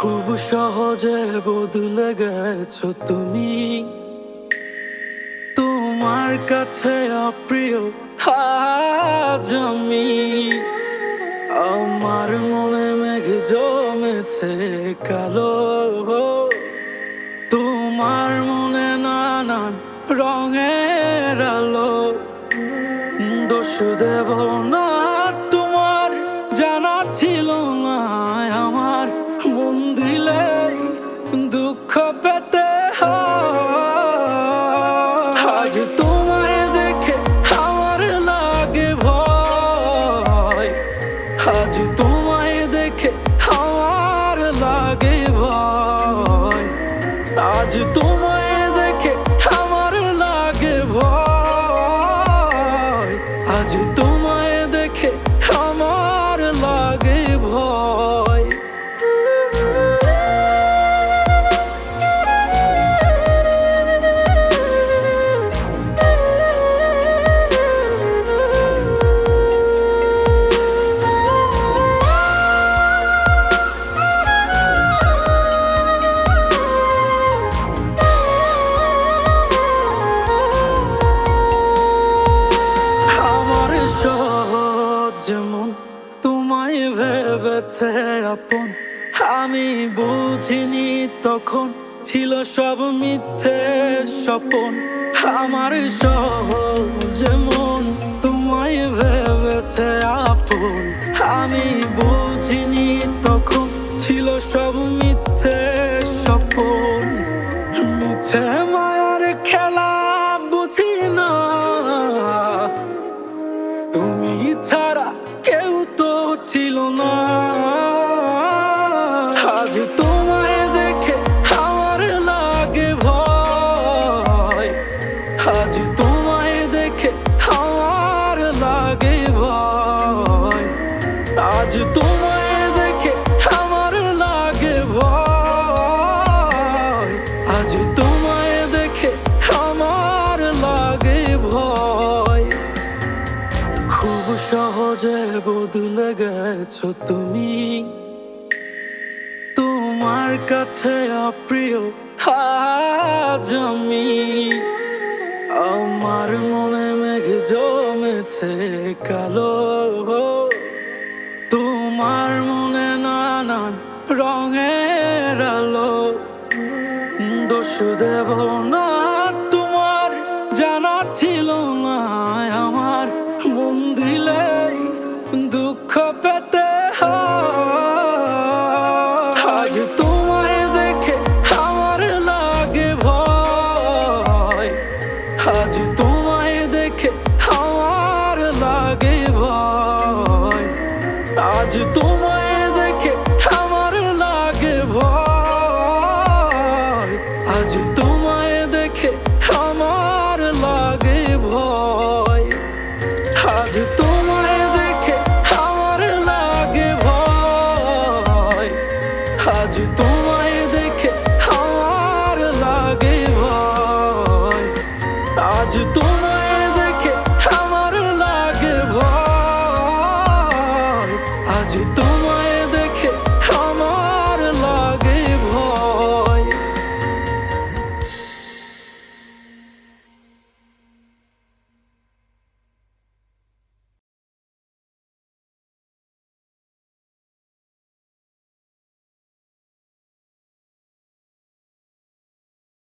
খুব সহজে বদলে গেছো তুমি। তোমার কাছে অপ্রিয়, আজ আমি। আমার মনে মেঘ জমেছে কালো। তোমার মনে নানান রঙের আলো। দোষ দেব না পেতে। আজ তোমায় দেখে আমার লাগে ভয় আজ তোমায় যেমন তোমায় ভেবেছে আপন, আমি বুঝিনি তখন ছিল সব মিথ্যে স্বপন। আমার সহজ যেমন তোমায় ভেবেছে আপন, আমি বুঝিনি তখন ছিল সব মিথ্যে স্বপন। মিথ্যে মায়ার খেলা বুঝি না তুমি ছাড়া ছিল না। আজ তোমায় দেখে আমার লাগে ভয়। আজ তোমায় দেখে আমার লাগে ভয়। আজ তোমায় সহজে বদলে গেছো তুমি। তোমার কাছে অপ্রিয় আজ আমি। আমার মনে মেঘ জমেছে কালো। তোমার মনে নানান রঙের আলো। দোষ দেব না আজ তোমায় দেখে আমার লাগে ভয়। আজ তোমায় দেখে আমার লাগে ভয়। আজ তোমায় দেখে আমার লাগে ভয়। আজ তোমায় দেখে আমার লাগে ভয়। আজ তোমায় pode tudo.